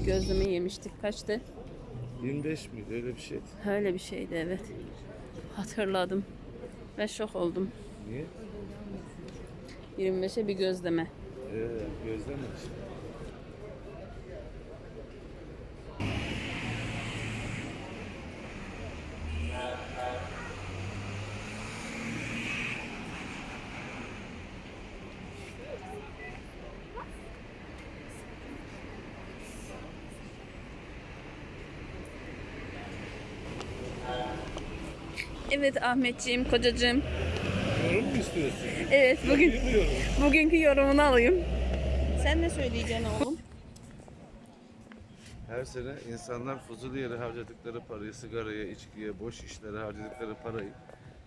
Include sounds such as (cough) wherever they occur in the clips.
Bir gözleme yemiştik. Kaçtı? 25 miydi öyle bir şeydi. Öyle bir şeydi evet. Hatırladım. Ve şok oldum. Niye? 25'e bir gözleme. Ee, gözleme işte. Evet Ahmetciğim, kocacığım. Yorum mu istiyorsun? Evet bugün bugünkü yorumunu alayım. Sen ne söyleyeceksin oğlum? Her sene insanlar fuzuli yere harcadıkları parayı, sigaraya, içkiye, boş işlere harcadıkları parayı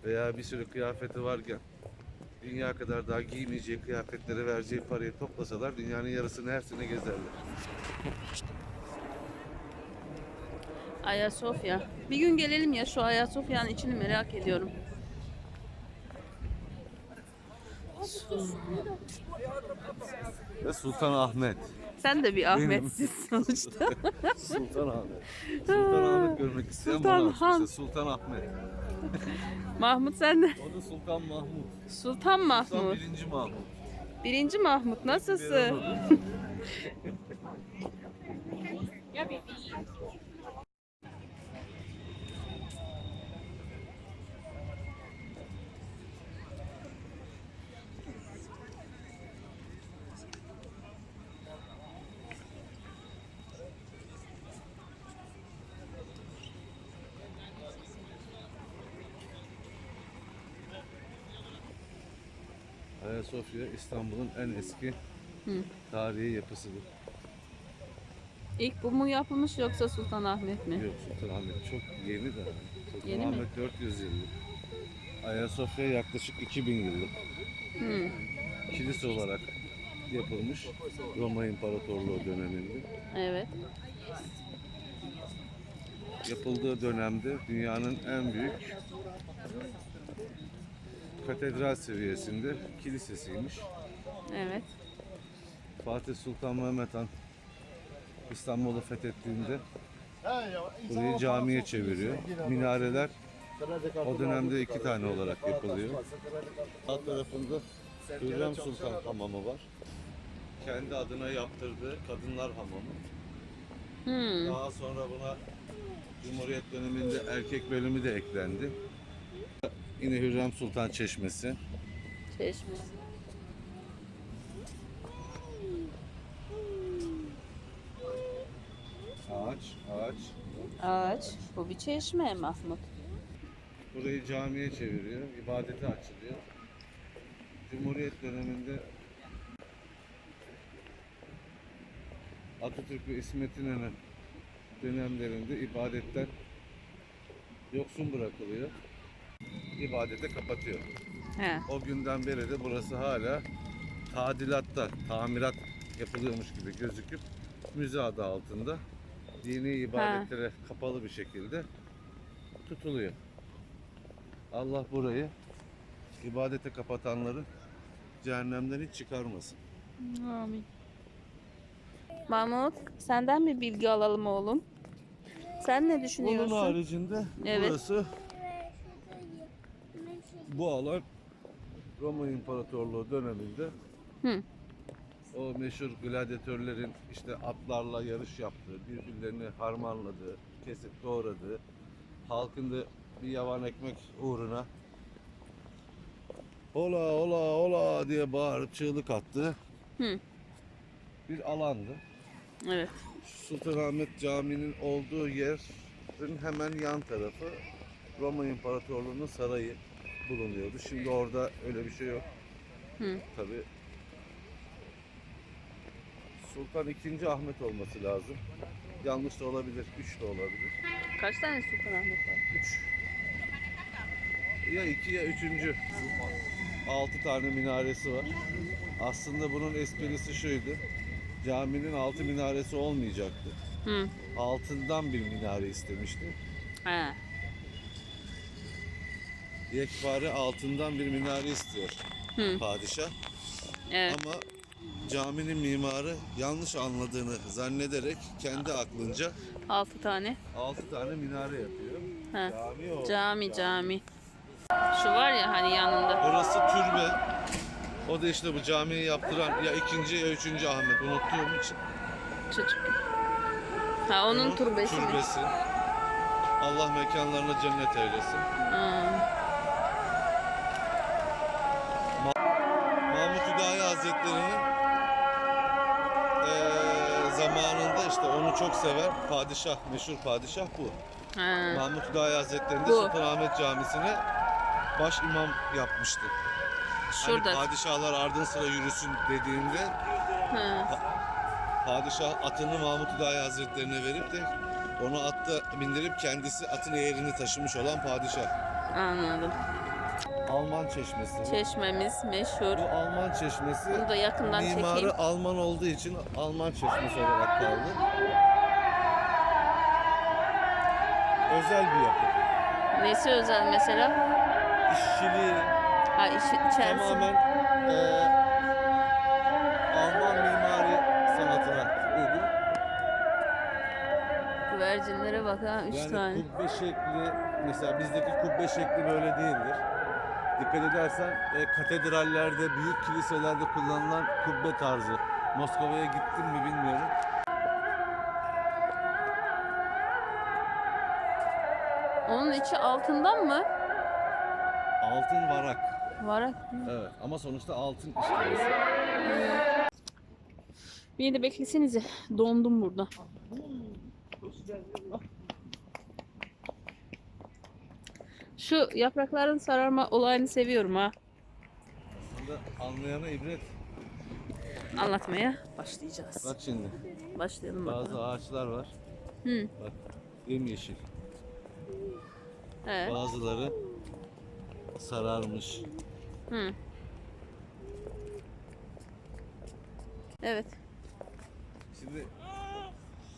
veya bir sürü kıyafeti varken dünya kadar daha giymeyeceği kıyafetlere vereceği parayı toplasalar dünyanın yarısını her sene gezerler. Ayasofya. Bir gün gelelim ya şu Ayasofya'nın içini merak ediyorum. Ve Sultan Ahmet. Sen de bir Ahmetsin (laughs) sonuçta. Sultan Ahmet. Sultan Ahmet görmek isteyen Sultan bana Han. Sultan Ahmet. Mahmut sen de. O da Sultan Mahmut. Sultan Sultan Mahmut. birinci Mahmut. Birinci Mahmut nasılsın? (laughs) Ayasofya İstanbul'un en eski tarihi yapısıdır. İlk bu mu yapılmış yoksa Sultan Ahmet mi? Yok Sultan Ahmet çok yeni de. Sultan Yeni mi? Ahmet 400 yıllık. Ayasofya yaklaşık 2000 yıllık. Hmm. Kilise olarak yapılmış Roma İmparatorluğu döneminde. Evet. Yapıldığı dönemde dünyanın en büyük katedral seviyesinde kilisesiymiş. Evet. Fatih Sultan Mehmet Han İstanbul'u fethettiğinde burayı camiye çeviriyor. Minareler o dönemde iki tane olarak yapılıyor. Alt tarafında Hürrem Sultan hamamı var. Kendi adına yaptırdığı kadınlar hamamı. Hmm. Daha sonra buna Cumhuriyet döneminde erkek bölümü de eklendi. Yine Hürrem Sultan Çeşmesi. Çeşmesi. Ağaç, ağaç. Ağaç. Bu bir çeşme Mahmut. Burayı camiye çeviriyor, ibadete açılıyor. Cumhuriyet döneminde Atatürk ve İsmet İnönü dönemlerinde ibadetten yoksun bırakılıyor. İbadete kapatıyor. He. O günden beri de burası hala tadilatta, tamirat yapılıyormuş gibi gözüküp müze adı altında dini ibadetlere kapalı bir şekilde tutuluyor. Allah burayı ibadete kapatanları cehennemden hiç çıkarmasın. Amin. Mahmut senden bir bilgi alalım oğlum. Sen ne Onun düşünüyorsun? haricinde Evet. burası bu alan Roma İmparatorluğu döneminde Hı. o meşhur gladyatörlerin işte atlarla yarış yaptığı, birbirlerini harmanladığı, kesip doğradığı, halkın da bir yavan ekmek uğruna ola ola ola diye bağırıp çığlık attığı Hı. bir alandı. Evet. Sultanahmet Camii'nin olduğu yerin hemen yan tarafı Roma İmparatorluğu'nun sarayı bulunuyordu. Şimdi orada öyle bir şey yok. Hı. Tabi Sultan II. Ahmet olması lazım. Yanlış da olabilir, 3 de olabilir. Kaç tane Sultan Ahmet var? 3. Ya 2 ya 3. 6 tane minaresi var. Aslında bunun esprisi şuydu. Caminin altı minaresi olmayacaktı. Hı. Altından bir minare istemişti. He. Yekpare altından bir minare istiyor Hı. padişah. Evet. Ama caminin mimarı yanlış anladığını zannederek kendi aklınca 6 tane. 6 tane minare yapıyor. Ha. Cami o. Cami cami. Şu var ya hani yanında. Orası türbe. O da işte bu camiyi yaptıran ya ikinci ya üçüncü Ahmet unuttuğum için. Çocuk. Ha onun türbesi mi? Türbesi. Allah mekanlarına cennet eylesin. Ha. Zamanında işte onu çok seven padişah, meşhur padişah bu. Ha. Mahmut Hüdayi Hazretleri de Bu. Sultanahmet Camisi'ne baş imam yapmıştı. Şurada. Hani padişahlar ardın sıra yürüsün dediğinde Ha. padişah atını Mahmut Hüdayi Hazretlerine verip de onu atta bindirip kendisi atın eğerini taşımış olan padişah. Anladım. Alman çeşmesi. Çeşmemiz meşhur. Bu Alman çeşmesi Bunu da yakından mimarı çekeyim. Alman olduğu için Alman çeşmesi olarak kaldı. Özel bir yapı. Nesi özel mesela? İşçiliği Ha içi, içerisi. tamamen eee, Alman mimari sanatına uygun. Güvercinlere bak ha 3 Yani tane. kubbe şekli, mesela bizdeki kubbe şekli böyle değildir. Dikkat edersen e, katedrallerde, büyük kiliselerde kullanılan kubbe tarzı. Moskova'ya gittin mi bilmiyorum. Onun içi altından mı? Altın varak. Varak. Evet ama sonuçta altın işlemesi. Beni de beklesenize. Dondum burada. Şu yaprakların sararma olayını seviyorum ha. Aslında anlayana ibret. Anlatmaya başlayacağız. Bak şimdi Başlayalım bakalım. bazı ağaçlar var. Hı. Bak yemyeşil. Evet. Bazıları sararmış. Hı. Evet. Şimdi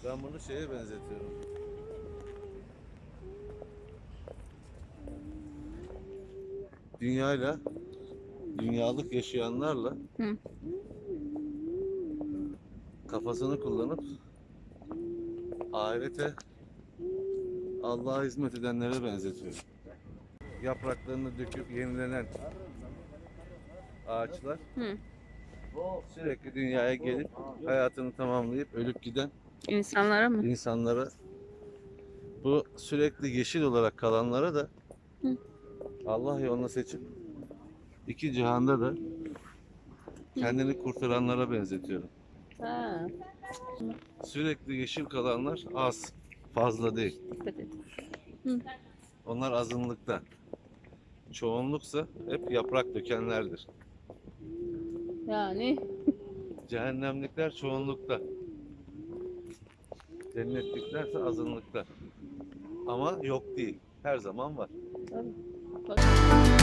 ben bunu şeye benzetiyorum. Dünyayla, dünyalık yaşayanlarla Hı. kafasını kullanıp ahirete Allah'a hizmet edenlere benzetiyorum. Yapraklarını döküp yenilenen ağaçlar Hı. sürekli dünyaya gelip hayatını tamamlayıp ölüp giden İnsanlara mı? insanlara bu sürekli yeşil olarak kalanlara da Hı. Allah yoluna seçip iki cihanda da kendini kurtaranlara benzetiyorum. Ha. Sürekli yeşil kalanlar az, fazla değil. Dikkat et. Onlar azınlıkta. Çoğunluksa hep yaprak dökenlerdir. Yani Cehennemlikler çoğunlukta. Cennetliklerse azınlıkta. Ama yok değil. Her zaman var. Bak.